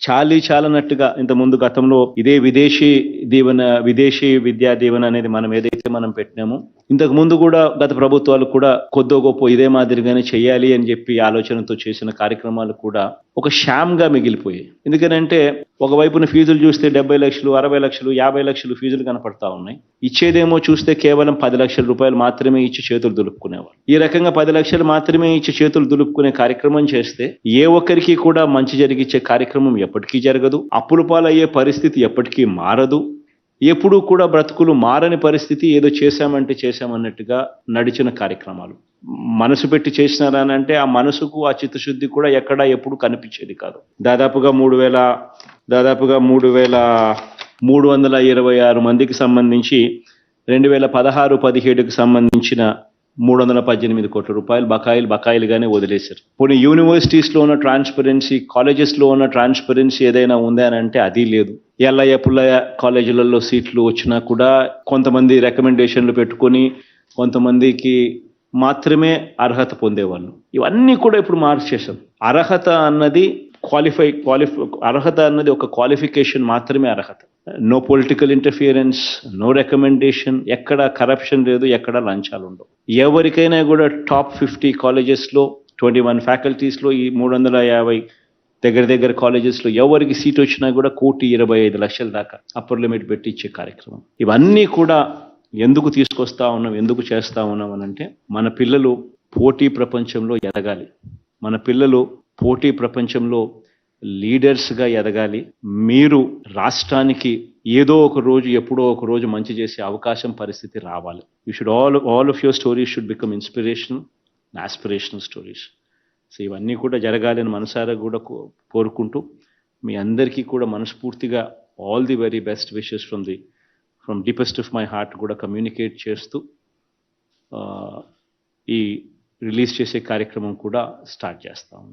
చాలీ చాలనట్టుగా ఇంత ముందు గతంలో ఇదే విదేశీ దీవెన విదేశీ విద్యా దీవెన అనేది మనం ఏదైతే మనం పెట్టినామో ఇంతకు ముందు కూడా గత ప్రభుత్వాలు కూడా కొద్దో గొప్ప ఇదే మాదిరిగానే చేయాలి అని చెప్పి ఆలోచనతో చేసిన కార్యక్రమాలు కూడా ఒక షామ్ మిగిలిపోయాయి. ఎందుకనంటే ఒకవైపున ఫీజులు చూస్తే డెబ్బై లక్షలు అరవై లక్షలు యాభై లక్షలు ఫీజులు కనపడతా ఉన్నాయి. ఇచ్చేదేమో చూస్తే కేవలం పది లక్షల రూపాయలు మాత్రమే ఇచ్చి చేతులు దులుపుకునేవారు. ఈ రకంగా పది లక్షలు మాత్రమే ఇచ్చి చేతులు దులుపుకునే కార్యక్రమం చేస్తే ఏ ఒక్కరికి కూడా మంచి జరిగించే కార్యక్రమం ఎప్పటికీ జరగదు. అప్పుల పాలయ్యే పరిస్థితి ఎప్పటికీ మారదు. ఎప్పుడూ కూడా బ్రతుకులు మారని పరిస్థితి ఏదో చేశామంటే చేశామన్నట్టుగా నడిచిన కార్యక్రమాలు. మనసు పెట్టి చేసినారని అంటే ఆ మనసుకు ఆ చిత్తశుద్ధి కూడా ఎక్కడా ఎప్పుడు కనిపించేది కాదు. దాదాపుగా మూడు వేల దాదాపుగా మూడు వేల మూడు వందల ఇరవై ఆరు మందికి సంబంధించి రెండు వేల పదహారు పదిహేడుకి సంబంధించిన మూడు వందల పద్దెనిమిది కోట్ల రూపాయలు బకాయిలు బకాయిలుగానే వదిలేశారు. పోనీ యూనివర్సిటీస్లో ఉన్న ట్రాన్స్పరెన్సీ కాలేజెస్లో ఉన్న ట్రాన్స్పరెన్సీ ఏదైనా ఉందా అని అంటే అది లేదు. ఎల్లయ్య పుల్లయ్య కాలేజీలలో సీట్లు వచ్చినా కూడా కొంతమంది రికమెండేషన్లు పెట్టుకొని కొంతమందికి మాత్రమే అర్హత పొందేవాళ్ళు. ఇవన్నీ కూడా ఇప్పుడు మార్చేశాం అర్హత అన్నది క్వాలిఫై క్వాలిఫై అర్హత అన్నది ఒక క్వాలిఫికేషన్ మాత్రమే అర్హత. No political interference no recommendation ఎక్కడ కరప్షన్ లేదు ఎక్కడ లంచాలు ఉండవు. ఎవరికైనా కూడా టాప్ ఫిఫ్టీ కాలేజెస్లో ట్వంటీ వన్ ఫ్యాకల్టీస్లో ఈ మూడు వందల యాభై దగ్గర దగ్గర కాలేజెస్లో ఎవరికి సీట్ వచ్చినా కూడా కోటి ఇరవై ఐదు లక్షల దాకా అప్పర్ లిమిట్ పెట్టి ఇచ్చే కార్యక్రమం. ఇవన్నీ కూడా ఎందుకు తీసుకొస్తా ఉన్నాం ఎందుకు చేస్తా ఉన్నాం అని అంటే మన పిల్లలు పోటీ ప్రపంచంలో ఎదగాలి. మన పిల్లలు పోటీ ప్రపంచంలో లీడర్స్గా ఎదగాలి. మీరు రాష్ట్రానికి ఏదో ఒక రోజు ఎప్పుడో ఒక రోజు మంచి చేసే అవకాశం పరిస్థితి రావాలి. You should all all of your stories should become inspiration aspirational stories so ఇవన్నీ కూడా జరగాలని మనసారా కూడా కో- కోరుకుంటూ మీ అందరికీ కూడా మనస్ఫూర్తిగా all the very best wishes from the from deepest of my heart కూడా కమ్యూనికేట్ చేస్తూ ఈ రిలీజ్ చేసే కార్యక్రమం కూడా స్టార్ట్ చేస్తాం